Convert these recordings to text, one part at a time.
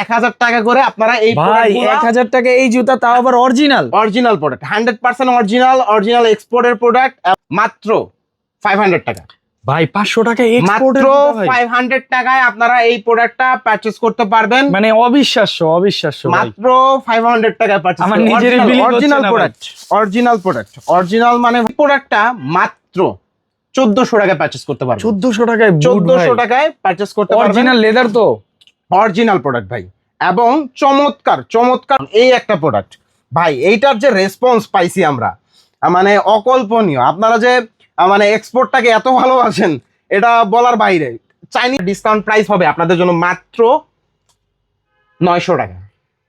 এক হাজার টাকা করে আপনারা এই ভাই এক হাজার টাকা এই জুতা তাও আবার original original product hundred percent original original এক্সপোর্টের প্রোডাক্ট মাত্র ফাইভ হান্ড্রেড টাকা। ভাই পাঁচশো টাকা মাত্র ফাইভ হান্ড্রেড টাকায় আপনারা এই প্রোডাক্টটা পারচেস করতে পারবেন। মানে অবিশ্বাস্য অবিশ্বাস্য মাত্র ফাইভ হান্ড্রেড টাকায় পারচেস আমার নিজেরই original product original product original মানে প্রোডাক্টটা মাত্র চোদ্দশো টাকায় পারচেস করতে পারবেন। চোদ্দশো টাকায় চোদ্দশো টাকায় পারচেস করতে অরিজিনাল লেদার তো। অরিজিনাল প্রোডাক্ট ভাই। এবং চমৎকার চমৎকার এই একটা প্রোডাক্ট ভাই এইটার যে রেসপন্স পাইছি আমরা মানে অকল্পনীয়। আপনারা যে মানে এক্সপোর্টটাকে এত ভালোবাসেন এটা বলার বাইরে। চাইনিজ ডিসকাউন্ট প্রাইস হবে আপনাদের জন্য মাত্র নয়শো টাকা।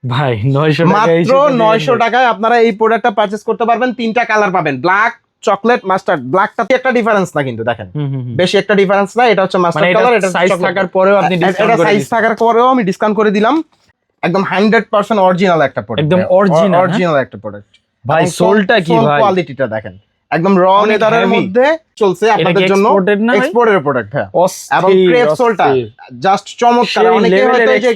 ভাই নয়শো মাত্র নয়শো টাকায় আপনারা এই প্রোডাক্টটা পারচেস করতে পারবেন। তিনটা কালার পাবেন ব্ল্যাক চকলেট মাস্টার্ড ব্ল্যাকটাতে একটা ডিফারেন্স না কিন্তু দেখেন। বেশি একটা ডিফারেন্স না এটা হচ্ছে মানে মাস্টার্ড কালার এটা সাইজ থাকার পরেও আপনি এটা ডিসকাউন্ট করে সাইজ থাকার পরেও আমি ডিসকাউন্ট করে দিলাম। একদম হান্ড্রেড পার্সেন্ট অরিজিনাল একটা প্রোডাক্ট একদম original, হ্যাঁ? অরিজিনাল একটা প্রোডাক্ট ভাই সোলটা কি ভাই? কোয়ালিটিটা দেখেন। একদম র heavy। মধ্যে চলছে আপনাদের জন্য? এক্সপোর্টের প্রোডাক্ট হ্যাঁ এবং ক্রেপ সোলটা জাস্ট চমৎকার। অনেকে হয়তো যে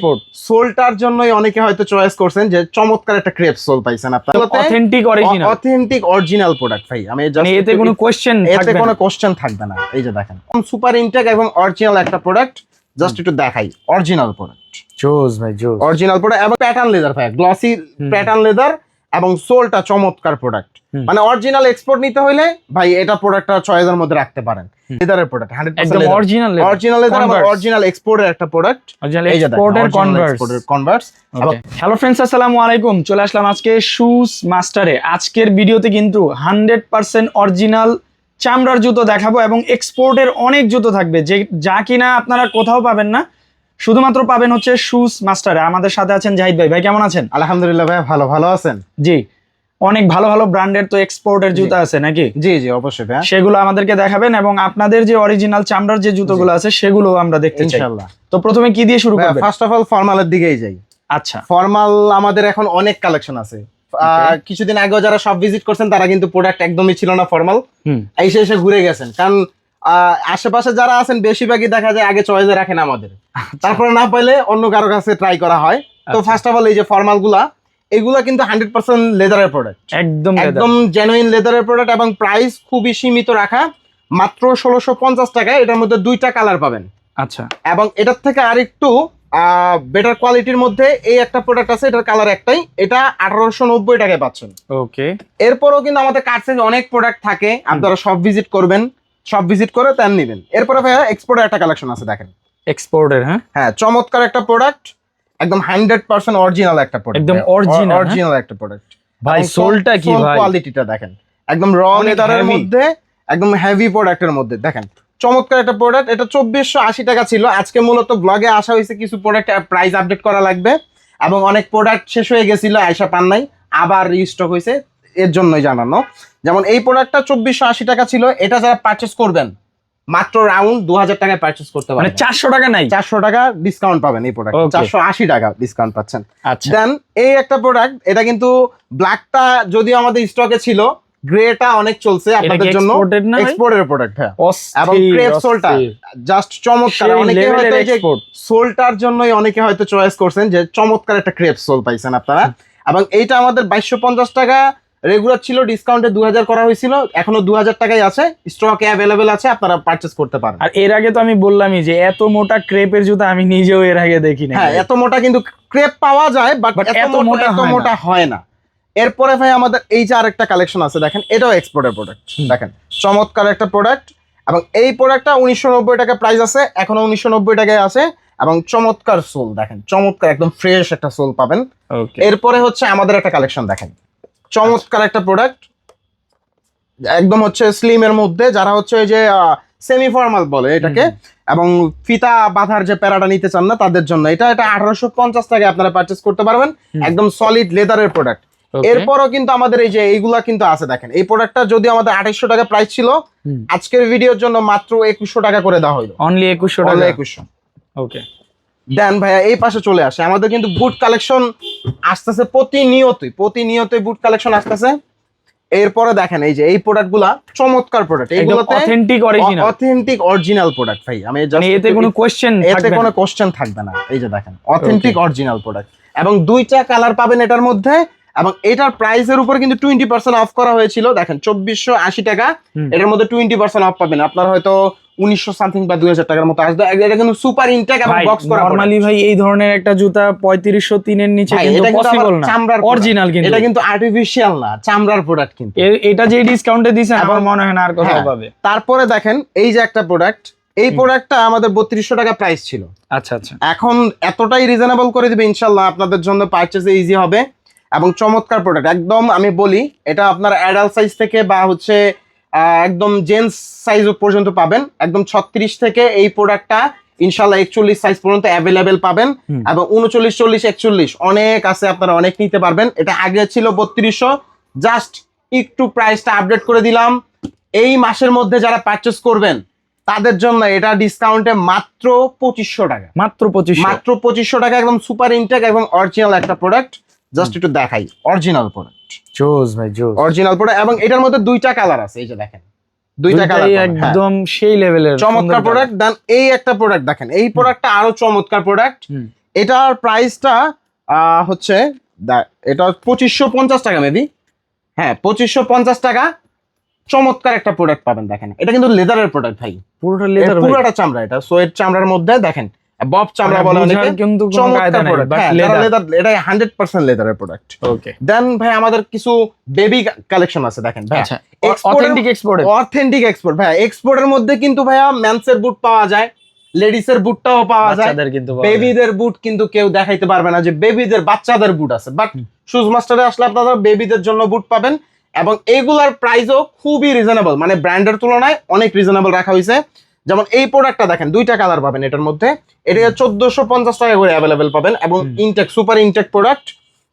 সোলটার জন্যই অনেকে হয়তো চয়েস করছেন যে চমৎকার একটা ক্রেপ সোল পাইছেন আপনারা। Authentic original authentic original product ভাই। আমি just মানে এতে কোনো কোশ্চেন এতে কোনো কোশ্চেন থাকবে না। এই যে দেখেন সুপার ইনটেক এবং অরিজিনাল একটা প্রোডাক্ট জাস্ট একটু দেখাই। অরিজিনাল প্রোডাক্ট জোস ভাই জোস অরিজিনাল প্রোডাক্ট এবং প্যাটার্ন লেদার ভাই গ্লসি প্যাটার্ন লেদার এবং সোলটা চমৎকার প্রোডাক্ট মানে অরিজিনাল এক্সপোর্ট নিতে হলে ভাই এটা প্রোডাক্টটা চয়েসের মধ্যে রাখতে পারেন। লেদারের প্রোডাক্ট হান্ড্রেড একদম অরিজিনাল অরিজিনাল লেদার। অরিজিনাল এক্সপোর্টের একটা প্রোডাক্ট এক্সপোর্টের কনভার্স কনভার্স হ্যালো ফ্রেন্ডস আসসালামু আলাইকুম। চলে আসলাম আজকে শুজ মাস্টারে আজকের ভিডিওতে কিন্তু হান্ড্রেড পার্সেন্ট অরিজিনাল চামড়ার জুতো দেখাবো এবং এক্সপোর্টের অনেক জুতো থাকবে। যে যা কিনা আপনারা কোথাও পাবেন না। শুধুমাত্র পাবেন হচ্ছে শুজ মাস্টারে আমাদের সাথে আছেন জাহিদ ভাই। ভাই কেমন আছেন? আলহামদুলিল্লাহ ভাই ভালো ভালো আছেন? জি। অনেক ভালো ভালো ব্র্যান্ডের তো এক্সপোর্টের জুতো আছে নাকি? জি জি অবশ্যই ভাই। সেগুলো আমাদেরকে দেখাবেন এবং আপনাদের যে অরিজিনাল চামড়ার যে জুতোগুলো আছে সেগুলো আমরা দেখতে চাই। ইনশাআল্লাহ। তো প্রথমে কি দিয়ে শুরু করবেন? ফার্স্ট অফ অল ফর্মালের দিকেই যাই। আচ্ছা। ফর্মাল আমাদের এখন অনেক কালেকশন আছে। কিছুদিন আগেও যারা সব ভিজিট করছেন তারা কিন্তু প্রোডাক্ট একদমই ছিল না ফর্মাল হুম। এসে এসে ঘুরে গেছেন। কারণ আশেপাশে যারা আছেন বেশিরভাগই দেখা যায় আগে চয়েসে রাখেন আমাদের। তারপরে না পাইলে অন্য কারও কাছে ট্রাই করা হয়। তো আচ্ছা। ফার্স্ট অফ অল এই যে ফর্মালগুলা এগুলা কিন্তু হান্ড্রেড পার্সেন্ট লেদারের প্রোডাক্ট একদম একদম জেনুইন লেদারের প্রোডাক্ট এবং প্রাইস খুবই সীমিত রাখা। মাত্র ষোলোশো পঞ্চাশ টাকায় এটার মধ্যে দুইটা কালার পাবেন। আচ্ছা। এবং এটার থেকে আরেকটু বেটার কোয়ালিটির মধ্যে এই একটা প্রোডাক্ট আছে এটার কালার একটাই। এটা আঠারোশো নব্বই টাকায় পাচ্ছেন। ওকে এরপরও কিন্তু আমাদের কার্সেজ অনেক প্রোডাক্ট থাকে। আপনারা সব ভিজিট করবেন। সব ভিজিট করে তেন নেবেন। এরপরে ভাইয়া এক্সপোর্টের একটা কালেকশন আছে দেখেন। এক্সপোর্টের হ্যাঁ? হ্যাঁ চমৎকার একটা প্রোডাক্ট একদম হান্ড্রেড পার্সেন্ট অরিজিনাল একটা প্রোডাক্ট একদম হ্যাঁ? অরিজিনাল একটা প্রোডাক্ট ভাই সোলটা কি ভাই? কোয়ালিটিটা দেখেন। একদম র লেদারের মধ্যে একদম হেভি প্রোডাক্টের মধ্যে। দেখেন চমৎকার একটা প্রোডাক্ট এটা চব্বিশশো আশি টাকা ছিল। আজকে মূলত ব্লগে আসা হয়েছে কিছু প্রোডাক্ট প্রাইস আপডেট করা লাগবে। এবং অনেক প্রোডাক্ট শেষ হয়ে গেছিল আয়সা পান নাই আবার রিস্টক হয়েছে এর জন্যই জানানো। যেমন এই প্রোডাক্টটা চব্বিশশো আশি টাকা ছিল এটা যারা পারচেস করবেন মাত্র রাউন্ড দু হাজার টাকায় পারচেস করতে মানে পারবেন চারশো টাকা নাই? চারশো টাকা ডিসকাউন্ট পাবেন এই প্রোডাক্ট. চারশো আশি টাকা ডিসকাউন্ট পাচ্ছেন। আচ্ছা। দেন এই একটা প্রোডাক্ট এটা কিন্তু ব্ল্যাকটা যদিও আমাদের স্টকে ছিল গ্রেটা অনেক চলছে আপনাদের জন্য। এক্সপোর্টের প্রোডাক্ট হ্যাঁ। এবং ক্রেপ সোলটা জাস্ট চমৎকার। অনেকে হয়তো এই যে সোলটার জন্যই অনেকে হয়তো চয়েস করছেন যে চমৎকার একটা ক্রেপ সোল পাইছেন আপনারা। এবং এইটা আমাদের বাইশশো পঞ্চাশ টাকা রেগুলার ছিল ডিসকাউন্টে দু হাজার করা হয়েছিল এখনও দু হাজার টাকাই আছে স্টকে অ্যাভেলেবেল আছে আপনারা পারচেস করতে পারেন। আর এর আগে তো আমি বললামই যে এত মোটা ক্রেপের জুতো আমি নিজেও এর আগে দেখি না হ্যাঁ এত মোটা কিন্তু ক্রেপ পাওয়া যায় বাট এত মোটা এত। মোটা হয় না। এরপরে ভাই আমাদের এই যে আরেকটা কালেকশন আছে দেখেন এটাও এক্সপোর্টের প্রোডাক্ট দেখেন চমৎকার একটা প্রোডাক্ট এবং এই প্রোডাক্টটা উনিশশো নব্বই টাকা প্রাইস আছে এখনও উনিশশো নব্বই টাকায় আছে এবং চমৎকার সোল দেখেন চমৎকার একদম ফ্রেশ একটা সোল পাবেন। এরপরে হচ্ছে আমাদের একটা কালেকশন দেখেন। চমৎকার একটা প্রোডাক্ট একদম হচ্ছে স্লিমের মধ্যে যারা হচ্ছে ওই যে সেমি ফর্মাল বলে এটাকে। এবং ফিতা বাঁধার যে প্যারাটা নিতে চান না তাদের জন্য। এটা এটা আঠারোশো পঞ্চাশ টাকায় আপনারা পারচেস করতে পারবেন। একদম সলিড লেদারের প্রোডাক্ট এরপরও কিন্তু আমাদের এই যে এইগুলা কিন্তু আছে দেখেন। এই প্রোডাক্টটা যদি আমাদের আঠাইশশো টাকা প্রাইস ছিল আজকের ভিডিওর জন্য মাত্র একুশশো টাকা করে দেওয়া হইল। অনলি একুশশো টাকা। একুশশো। ওকে দেন ভাইয়া এই পাশে চলে আসে। আমাদের কিন্তু বুট কালেকশন আসতেছে প্রতিনিয়তই প্রতিনিয়তই বুট কালেকশন আসতেছে। এরপরে দেখেন এই যে এই প্রোডাক্টগুলা চমৎকার প্রোডাক্ট এইগুলোতে authentic original authentic original product ভাই। আমি মানে এতে কোনো কোশ্চেন এতে কোনো কোশ্চেন থাকবে না। এই যে দেখেন অথেন্টিক অরিজিনাল প্রোডাক্ট এবং দুইটা কালার পাবেন এটার মধ্যে এবং এটার প্রাইসের উপর কিন্তু টোয়েন্টি পার্সেন্ট অফ করা হয়েছিল। দেখেন চব্বিশশো আশি টাকা। এটার মধ্যে টোয়েন্টি পার্সেন্ট অফ পাবেন। আপনার হয়তো উনিশশো সামথিং বা দুই হাজার টাকার মতো আসবে এটা কিন্তু সুপার ইনটেক এবং বক্স করা নরমালি ভাই এই ধরনের একটা জুতা পঁয়ত্রিশশো তিনের নিচে কিন্তু পসিবল না। চামড়ার অরিজিনাল কিন্তু। এটা কিন্তু আর্টিফিশিয়াল না চামড়ার প্রোডাক্ট কিন্তু। এটা যে ডিসকাউন্টে দিছে আমার মনে হয় না আর কোথাও হ্যাঁ। পাবে। তারপরে দেখেন এই যে একটা প্রোডাক্ট এই প্রোডাক্টটা আমাদের বত্রিশশো টাকা প্রাইস ছিল। আচ্ছা আচ্ছা। এখন এতটাই রিজনেবল করে দিবে ইনশাল্লাহ আপনাদের জন্য পারচেসে ইজি হবে। এবং চমৎকার প্রোডাক্ট একদম আমি বলি এটা আপনার অ্যাডাল্ট সাইজ থেকে বা হচ্ছে একদম জেন্টস সাইজ পর্যন্ত পাবেন। একদম ছত্রিশ থেকে এই প্রোডাক্টটা ইনশাল্লাহ একচল্লিশ সাইজ পর্যন্ত অ্যাভেলেবেল পাবেন এবং উনচল্লিশ চল্লিশ একচল্লিশ অনেক আছে আপনারা অনেক নিতে পারবেন। এটা আগে ছিল বত্রিশশো। জাস্ট একটু প্রাইসটা আপডেট করে দিলাম। এই মাসের মধ্যে যারা পারচেস করবেন তাদের জন্য এটা ডিসকাউন্টে মাত্র পঁচিশশো টাকা। মাত্র পঁচিশ মাত্র পঁচিশশো টাকা একদম সুপার ইনটেক এবং অরিজিনাল একটা প্রোডাক্ট জাস্ট একটু দেখাই অরিজিনাল প্রোডাক্ট জোস ভাই জোস। অরিজিনাল প্রোডাক্ট এবং এটার মধ্যে দুইটা কালার আছে এই যে দেখেন। দুইটা কালার একদম সেই লেভেলের চমৎকার প্রোডাক্ট দেন এই একটা প্রোডাক্ট দেখেন এই প্রোডাক্টটা আরও চমৎকার প্রোডাক্ট এটার প্রাইসটা হচ্ছে এটা পঁচিশশো পঞ্চাশ টাকা মেবি হ্যাঁ পঁচিশশো পঞ্চাশ টাকা চমৎকার একটা প্রোডাক্ট পাবেন দেখেন। এটা কিন্তু লেদারের প্রোডাক্ট ভাই। পুরোটা লেদার পুরোটা চামড়া এটা সোয়েট চামড়ার মধ্যে দেখেন। বব চামড়া বলে অনেকে কিন্তু হ্যাঁ এটা হান্ড্রেড পার্সেন্ট লেদারের প্রোডাক্ট ওকে দেন ভাই আমাদের কিছু বেবি কালেকশন আছে দেখেন ভাই অথেন্টিক এক্সপোর্ট অথেন্টিক এক্সপোর্ট ভাই এক্সপোর্টের মধ্যে কিন্তু ভাইয়া বুট পাওয়া যায় লেডিসের বুটটাও পাওয়া যায়। বাচ্চাদের কিন্তু পাওয়া যায়। বেবিদের বুট কিন্তু কেউ দেখাইতে পারবে না যে বেবিদের বাচ্চাদের বুট আছে। বাট শুজ মাস্টারে আসলে আপনারা বেবিদের জন্য বুট পাবেন এবং এগুলার প্রাইসও খুবই রিজনেবল মানে ব্র্যান্ডের তুলনায় অনেক রিজনেবল রাখা হয়েছে যেমন এই প্রোডাক্টটা দেখেন দুইটা কালার পাবেন এটার মধ্যে। এটা চোদ্দশো পঞ্চাশ টাকা করে অ্যাভেলেবেল পাবেন এবং। Intact super intact product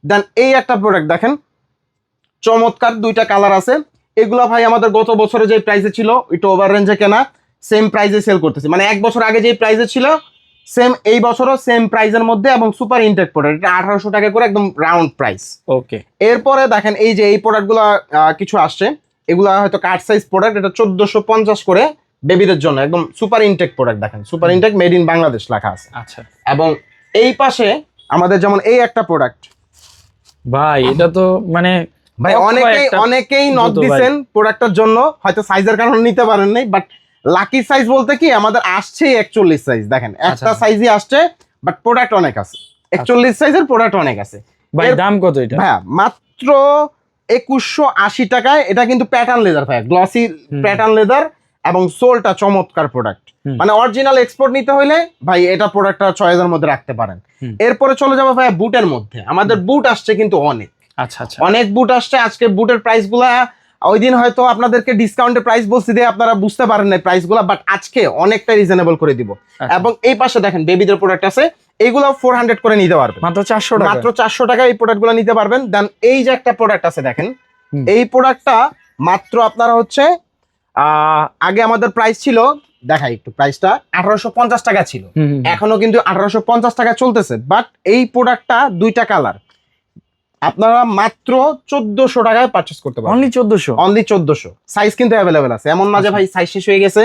then এই একটা প্রোডাক্ট দেখেন চমৎকার দুইটা কালার আছে। এগুলো ভাই আমাদের গত বছরে যে প্রাইসে ছিল একটু ওভার রেঞ্জে কেনা সেম প্রাইসে সেল করতেছি। মানে এক বছর আগে যে প্রাইসে ছিল সেম এই বছরও সেম প্রাইসের মধ্যে এবং সুপার ইনটেক প্রোডাক্ট এটা আঠারোশো টাকা করে একদম রাউন্ড প্রাইস ওকে এরপরে দেখেন এই যে এই প্রোডাক্টগুলো কিছু আসছে এগুলা হয়তো কার্ড সাইজ প্রোডাক্ট এটা চোদ্দশো পঞ্চাশ করে বেবিদের জন্য একদম সুপার ইনটেক প্রোডাক্ট দেখেন। Super intact made in Bangladesh লেখা আছে। আচ্ছা। এবং এই পাশে আমাদের যেমন এই একটা প্রোডাক্ট। ভাই এটা তো মানে ভাই অনেকেই অনেকেই নক ভাই। দিছেন প্রোডাক্টের জন্য হয়তো সাইজের কারণে নিতে পারেন নাই বাট লাকি সাইজ বলতে কি আমাদের আসছে একচল্লিশ সাইজ দেখেন। একটা আচ্ছা। সাইজই আসছে বাট প্রোডাক্ট অনেক আছে। একচল্লিশ সাইজের প্রোডাক্ট অনেক আছে। ভাই দাম কত এটা? হ্যাঁ মাত্র একুশশো আশি টাকায় এটা কিন্তু প্যাটার্ন লেদার ভাইয়া গ্লসি প্যাটার্ন লেদার এবং সোলটা চমৎকার প্রোডাক্ট মানে অরিজিনাল এক্সপোর্ট নিতে হলে ভাই এটা প্রোডাক্টটা ছয় হাজার মধ্যে রাখতে পারেন। এরপরে চলে যাব ভাইয়া বুটের মধ্যে। আমাদের বুট আসছে কিন্তু অনেক। আচ্ছা আচ্ছা। অনেক বুট আসছে। আজকে বুটের প্রাইসগুলা ওই দিন হয়তো আপনাদেরকে ডিসকাউন্টের প্রাইস বলছি দিয়ে আপনারা বুঝতে পারেন না প্রাইসগুলা বাট আজকে অনেকটা রিজনেবল করে দিব। আচ্ছা। এবং এই পাশে দেখেন বেবিদের প্রোডাক্ট আছে। এগুলো ফোর হান্ড্রেড করে নিতে পারবেন। মাত্র চারশো টাকা। মাত্র চারশো টাকা এই প্রোডাক্টগুলো নিতে পারবেন। দেন এই যে একটা প্রোডাক্ট আছে দেখেন এই প্রোডাক্টটা মাত্র আপনারা হচ্ছে আগে আমাদের প্রাইস ছিল দেখাই একটু প্রাইসটা আঠারোশো পঞ্চাশ টাকা ছিল। এখনও কিন্তু আঠারোশো পঞ্চাশ টাকা চলতেছে বাট এই প্রোডাক্টটা দুইটা কালার আপনারা মাত্র চোদ্দশো টাকায় পারচেস করতে পারবেন। অনলি চোদ্দশো? অনলি চোদ্দশো। সাইজ কিন্তু অ্যাভেলেবেল আছে। এমন না যে আচ্ছা। ভাই সাইজ শেষ হয়ে গেছে।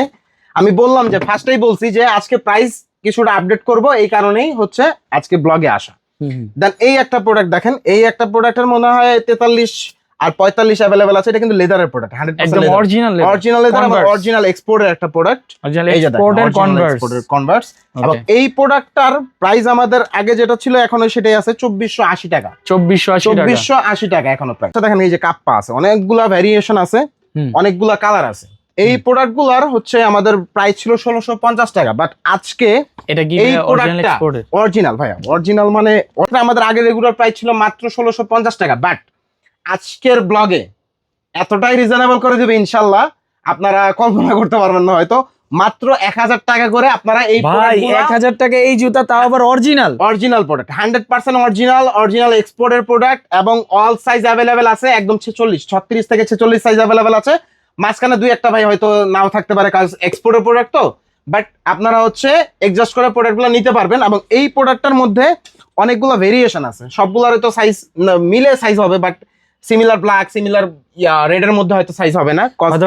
আমি বললাম যে ফার্স্টেই বলছি যে আজকে প্রাইস কিছুটা আপডেট করব এই কারণেই হচ্ছে আজকে ব্লগে আসা। দেন এই একটা প্রোডাক্ট দেখেন এই একটা প্রোডাক্টের মনে হয় তেতাল্লিশ আর পঁয়তাল্লিশ অ্যাভেলেবেল আছে এটা কিন্তু লেদারের product hundred original original leather এবং অরিজিনাল এক্সপোর্টের একটা প্রোডাক্ট এক্সপোর্টের কনভার্স কনভার্স এবং এই প্রোডাক্টটার প্রাইস আমাদের আগে যেটা ছিল এখনও সেটাই আছে চব্বিশশো আশি টাকা। চব্বিশশো চব্বিশশো আশি টাকা এখনও প্রাইস দেখেন এই যে কাপ্পা আছে অনেকগুলা ভ্যারিয়েশন আছে। অনেকগুলা কালার আছে। এই প্রোডাক্টগুলার হচ্ছে আমাদের প্রাইস ছিল ষোলোশো পঞ্চাশ টাকা বাট আজকে এটা কি এই অরিজিনাল প্রোডাক্টটা অরিজিনাল ভাইয়া অরিজিনাল মানে আমাদের আগে রেগুলার প্রাইস ছিল মাত্র ষোলোশো পঞ্চাশ টাকা বাট আজকের ব্লগে এতটাই রিজনেবল করে দেবে ইনশাল্লাহ আপনারা কল্পনা করতে পারবেন না হয়তো। মাত্র এক হাজার টাকা করে আপনারা এই ভাই এক হাজার টাকা এই জুতা তাও আবার original original product hundred percent original original এক্সপোর্টের প্রোডাক্ট এবং অল সাইজ অ্যাভেলেবেল আছে একদম ছেচল্লিশ ছত্রিশ থেকে ছেচল্লিশ সাইজ অ্যাভেলেবেল আছে। মাঝখানে দুই একটা ভাই হয়তো নাও থাকতে পারে কাজ এক্সপোর্টের প্রোডাক্ট তো। বাট আপনারা হচ্ছে এডজাস্ট করে প্রোডাক্টগুলো নিতে পারবেন এবং এই প্রোডাক্টটার মধ্যে অনেকগুলো ভেরিয়েশন আছে। সবগুলোর তো সাইজ মিলে সাইজ হবে but similar black similar red এর মধ্যে হয়তো সাইজ হবে না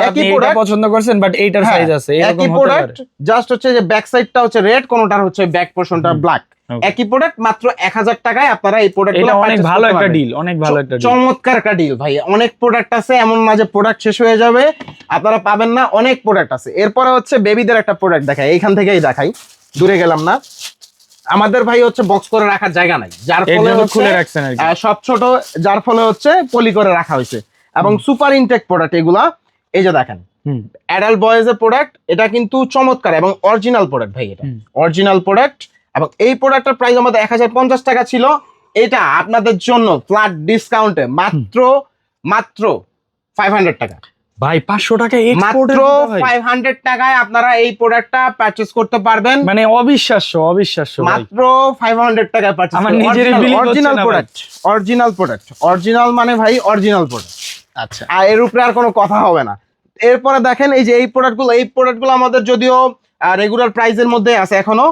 একই প্রোডাক্ট পছন্দ করছেন বাট এইটার সাইজ আছে একই প্রোডাক্ট জাস্ট হচ্ছে যে ব্যাক সাইডটা হচ্ছে রেড কোনটার হচ্ছে ব্যাক পোর্শনটা ব্ল্যাক একই প্রোডাক্ট মাত্র এক হাজার টাকায় আপনারা এই প্রোডাক্ট এটা অনেক ভালো একটা ডিল অনেক ভালো একটা ডিল চমৎকার একটা ডিল ভাই। অনেক প্রোডাক্ট আছে এমন না যে প্রোডাক্ট শেষ হয়ে যাবে আপনারা পাবেন না অনেক প্রোডাক্ট আছে। এরপরে হচ্ছে বেবিদের একটা প্রোডাক্ট দেখাই এইখান থেকেই দেখাই। দূরে গেলাম না। আমাদের ভাই হচ্ছে বক্স করে রাখার জায়গা নাই। যার ফলে খুলে রাখছেন সব ছোট যার ফলে হচ্ছে পলি করে রাখা হয়েছে। এবং সুপার ইনটেক প্রোডাক্ট এগুলা এই যে দেখেন অ্যাডাল্ট বয়েজ এর প্রোডাক্ট এটা কিন্তু চমৎকার এবং অরিজিনাল প্রোডাক্ট ভাই এটা। অরিজিনাল প্রোডাক্ট এবং এই প্রোডাক্টের প্রাইস আমাদের এক হাজার পঞ্চাশ টাকা ছিল। এটা আপনাদের জন্য ফ্ল্যাট ডিসকাউন্টে মাত্র মাত্র ফাইভ হান্ড্রেড টাকা। ভাই পাঁচশো টাকা মাত্র এক্সপোর্ট ফাইভ হান্ড্রেড টাকায় আপনারা এই প্রোডাক্টটা পারচেস করতে পারবেন। মানে অবিশ্বাস্য অবিশ্বাস্য ভাই। মাত্র ফাইভ হান্ড্রেড টাকায় পারচেস আমার নিজেরই হচ্ছে original product original product original মানে ভাই অরিজিনাল প্রোডাক্ট আচ্ছা। আর এর উপরে আর কোনো কথা হবে না। এরপরে দেখেন এই যে এই প্রোডাক্টগুলো এই প্রোডাক্টগুলো আমাদের যদিও রেগুলার প্রাইসের মধ্যে আছে এখনও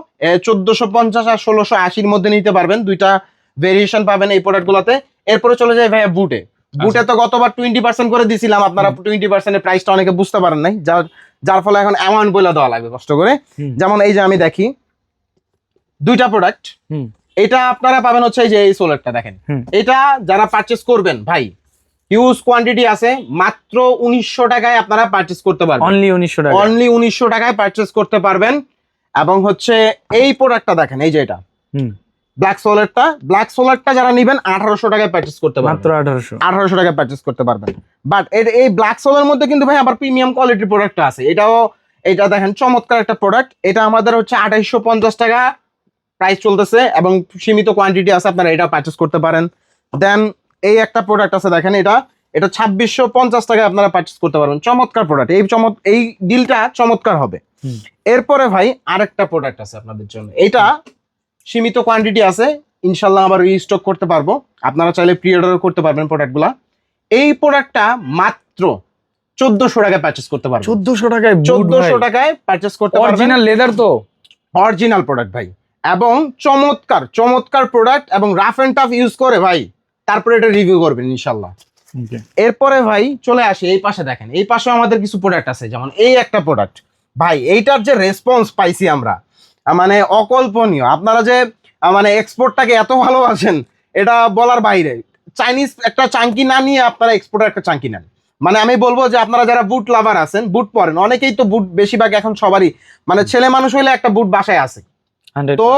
চোদ্দশো পঞ্চাশ আর ষোলোশো আশির মধ্যে নিতে পারবেন। দুইটা ভেরিয়েশন পাবেন এই প্রোডাক্টগুলোতে এরপরে চলে যায় ভাইয়া বুটে বুটে তো গতবার টোয়েন্টি পার্সেন্ট করে দিছিলাম আপনারা টোয়েন্টি পার্সেন্টের প্রাইসটা অনেকে বুঝতে পারেন নাই। যার যার ফলে এখন অ্যামাউন্ট বলে দেওয়া লাগবে কষ্ট করে। যেমন এই যে আমি দেখি দুইটা প্রোডাক্ট হুম। এটা আপনারা পাবেন হচ্ছে এই যে এই সোলারটা দেখেন। এটা যারা পারচেস করবেন ভাই হিউজ কোয়ান্টিটি আছে মাত্র উনিশশো টাকায় আপনারা পারচেস করতে পারবেন। অনলি উনিশশো টাকা অনলি উনিশশো টাকায় পারচেস করতে পারবেন। এবং হচ্ছে এই প্রোডাক্টটা দেখেন এই যে এটা। হুম। ব্ল্যাক সোলারটা ব্ল্যাক সোলারটা যারা নিবেন আঠারোশো টাকায় পারচেস করতে মাত্র আঠারোশো। আঠারোশো টাকায় পারচেস করতে পারবেন। বাট এই ব্ল্যাক সোলার মধ্যে কিন্তু ভাই আবার প্রিমিয়াম কোয়ালিটির প্রোডাক্ট আছে। এটাও এটা দেখেন চমৎকার একটা প্রোডাক্ট এটা আমাদের হচ্ছে আঠাইশশো পঞ্চাশ টাকা প্রাইস চলতেছে এবং সীমিত কোয়ান্টিটি আছে আপনারা এটা পারচেস করতে পারেন। দেন এই একটা প্রোডাক্ট আছে দেখেন এটা। এটা ছাব্বিশশো পঞ্চাশ টাকায় আপনারা পারচেস করতে পারবেন। চমৎকার প্রোডাক্ট এই চমৎ এই ডিলটা চমৎকার হবে। এরপরে ভাই আরেকটা প্রোডাক্ট আছে আপনাদের জন্য। এটা সীমিত কোয়ান্টিটি আছে ইনশাল্লাহ আবার রিস্টক করতে পারব। আপনারা চাইলে প্রি অর্ডার করতে পারবেন প্রোডাক্টগুলা এই প্রোডাক্টটা মাত্র চোদ্দশো টাকায় পারচেস করতে পারবেন। চোদ্দশো টাকায় চোদ্দশো টাকায় পারচেস করতে পারবেন। অরিজিনাল লেদার তো? অরিজিনাল প্রোডাক্ট ভাই। এবং চমৎকার চমৎকার প্রোডাক্ট এবং রাফ এন্ড টাফ ইউজ করে ভাই। তারপরে এটা রিভিউ করবেন ইনশাল্লাহ। এরপরে ভাই চলে আসি এই পাশে দেখেন। এই পাশে আমাদের কিছু প্রোডাক্ট আছে যেমন এই একটা প্রোডাক্ট ভাই এইটার যে রেসপন্স পাইছি আমরা মানে অকল্পনীয়। আপনারা যে মানে এক্সপোর্টটাকে এত ভালোবাসেন এটা বলার বাইরে। চাইনিজ একটা চাঙ্কি না নিয়ে আপনারা এক্সপোর্টের একটা চাঙ্কি নেন। মানে আমি বলব যে আপনারা যারা বুট লাভার আছেন বুট পরেন। অনেকেই তো বুট বেশিরভাগ এখন সবারই মানে ছেলে মানুষ হইলে একটা বুট বাসায় আছে। তো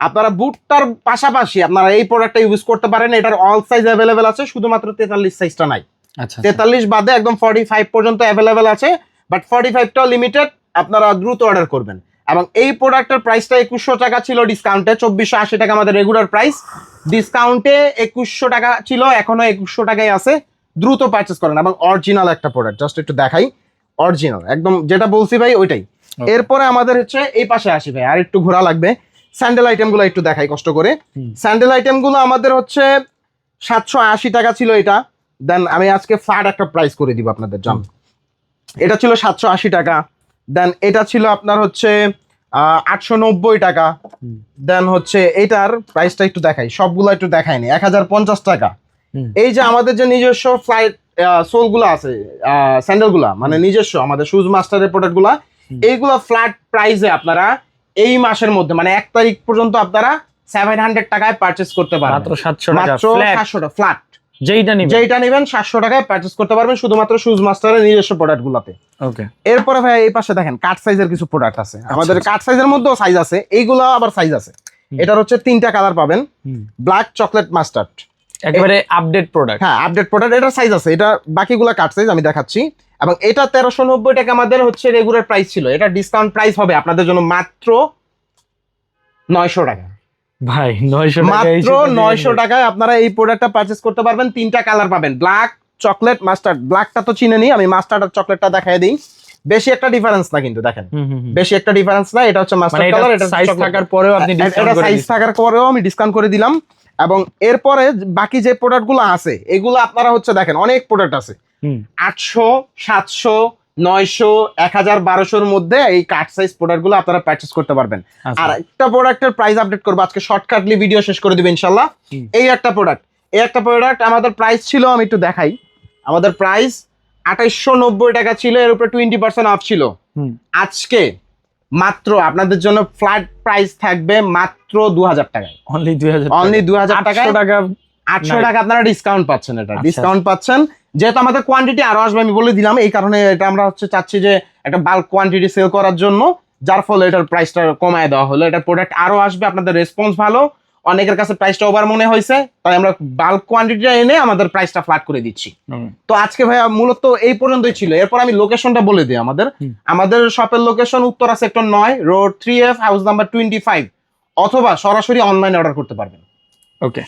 আপনারা বুটটার পাশাপাশি আপনারা এই প্রোডাক্টটা ইউজ করতে পারেন। এটার অল সাইজ অ্যাভেলেবেল আছে শুধুমাত্র তেতাল্লিশ সাইজটা নাই। আচ্ছা তেতাল্লিশ বাদে একদম ফর্টি ফাইভ পর্যন্ত অ্যাভেলেবেল আছে বাট ফর্টি ফাইভটাও লিমিটেড আপনারা দ্রুত অর্ডার করবেন। এবং এই প্রোডাক্টের প্রাইসটা একুশশো টাকা ছিল ডিসকাউন্টে চব্বিশশো আশি টাকা আমাদের রেগুলার প্রাইস ডিসকাউন্টে একুশশো টাকা ছিল এখনও একুশশো টাকায় আছে। দ্রুত পারচেস করেন এবং অরিজিনাল একটা প্রোডাক্ট জাস্ট একটু দেখাই। অরিজিনাল একদম যেটা বলছি ভাই ওইটাই। এরপরে আমাদের হচ্ছে এই পাশে আসি ভাই আর একটু ঘোরা লাগবে। স্যান্ডেল আইটেমগুলো একটু দেখাই কষ্ট করে। স্যান্ডেল আইটেমগুলো আমাদের হচ্ছে সাতশো আশি টাকা ছিল এটা। দেন আমি আজকে ফ্ল্যাট একটা প্রাইস করে দিব আপনাদের জান। এটা ছিল সাতশো আশি টাকা। দেন এটা ছিল আপনার হচ্ছে আটশো নব্বই টাকা। দেন হচ্ছে এটার প্রাইসটা একটু দেখাই। সবগুলো একটু দেখাইনি। এক হাজার পঞ্চাশ টাকা। এই যে আমাদের যে নিজস্ব ফ্লাইট সোলগুলো আছে স্যান্ডেলগুলা মানে নিজস্ব আমাদের শুজ মাস্টারের প্রোডাক্টগুলা। এইগুলো ফ্ল্যাট প্রাইসে আপনারা এই মাসের মধ্যে মানে এক তারিখ পর্যন্ত আপনারা সেভেন হান্ড্রেড টাকায় পারচেস করতে পারবেন। মাত্র সাতশো মাত্র ফ্ল্যাট সাতশো টাকা ফ্ল্যাট যেইটা নেবেন। সাতশো টাকায় করতে পারবেন শুধুমাত্র শুজ মাস্টারের নিজস্ব ওকে এরপরে ভাই এই পাশে দেখেন কাট সাইজের কিছু প্রোডাক্ট আছে। আমাদের আচ্ছা। কাট সাইজের মধ্যেও সাইজ আছে এইগুলো আবার সাইজ আছে। এটার হচ্ছে তিনটা কালার পাবেন ব্ল্যাক চকলেট মাস্টার্ড একেবারে আপডেট প্রোডাক্ট হ্যাঁ আপডেট প্রোডাক্ট এটার সাইজ আছে এটা বাকিগুলো কাট সাইজ আমি দেখাচ্ছি। এবং এটা তেরোশো নব্বই টাকা আমাদের হচ্ছে রেগুলার প্রাইস ছিল এটা ডিসকাউন্ট প্রাইস হবে আপনাদের জন্য মাত্র নয়শো টাকা। ভাই নয়শো মাত্র নয়শো টাকায় আপনারা এই প্রোডাক্টটা পারচেস করতে পারবেন। তিনটা কালার পাবেন। ব্ল্যাক চকলেট মাস্টার্ড ব্ল্যাকটা তো চিনে নি আমি মাস্টার্ড আর চকলেটটা দেখাই দিই। বেশি একটা ডিফারেন্স না কিন্তু দেখেন। বেশি একটা ডিফারেন্স না এটা হচ্ছে মানে মাস্টার্ড কালার এটা সাইজ থাকার পরেও আপনি এটা ডিসকাউন্ট সাইজ থাকার পরেও আমি ডিসকাউন্ট করে দিলাম। এবং এরপরে বাকি যে প্রোডাক্টগুলো আছে এগুলো আপনারা হচ্ছে দেখেন অনেক প্রোডাক্ট আছে। আটশো সাতশো নয়শো এক হাজার বারোশোর মধ্যে এই কাট সাইজ প্রোডাক্টগুলো আপনারা পারচেস করতে পারবেন। আচ্ছা। আর একটা প্রোডাক্টের প্রাইস আপডেট করব। আজকে শর্টকাটলি ভিডিও শেষ করে দিবে ইনশাল্লাহ। এই একটা প্রোডাক্ট এই একটা প্রোডাক্ট আমাদের প্রাইস ছিল আমি একটু দেখাই। আমাদের প্রাইস আঠাইশশো নব্বই টাকা ছিল এর উপরে টোয়েন্টি পার্সেন্ট অফ ছিল। আজকে মাত্র আপনাদের জন্য ফ্ল্যাট প্রাইস থাকবে মাত্র দু হাজার টাকায় অনলি দুই হাজার অনলি দু হাজার টাকা আটশো টাকা আপনারা ডিসকাউন্ট পাচ্ছেন এটা। আচ্ছা। ডিসকাউন্ট পাচ্ছেন। যেহেতু আমাদের কোয়ান্টিটি আরও আসবে আমি বলে দিলাম এই কারণে এটা আমরা হচ্ছে চাচ্ছি যে একটা বাল্ক কোয়ান্টিটি সেল করার জন্য যার ফলে এটার প্রাইসটা কমায় দেওয়া হলো। এটা প্রোডাক্ট আরও আসবে আপনাদের রেসপন্স ভালো। অনেকের কাছে প্রাইসটা ওভার মনে হয়েছে তাই আমরা বাল্ক কোয়ান্টিটিটা এনে আমাদের প্রাইসটা ফ্ল্যাট করে দিচ্ছি। তো আজকে ভাইয়া মূলত এই পর্যন্তই ছিল। এরপর আমি লোকেশনটা বলে দিই আমাদের। আমাদের শপের লোকেশন উত্তরা সেক্টর নয় road three F house number twenty five অথবা সরাসরি অনলাইনে অর্ডার করতে পারবেন। ওকে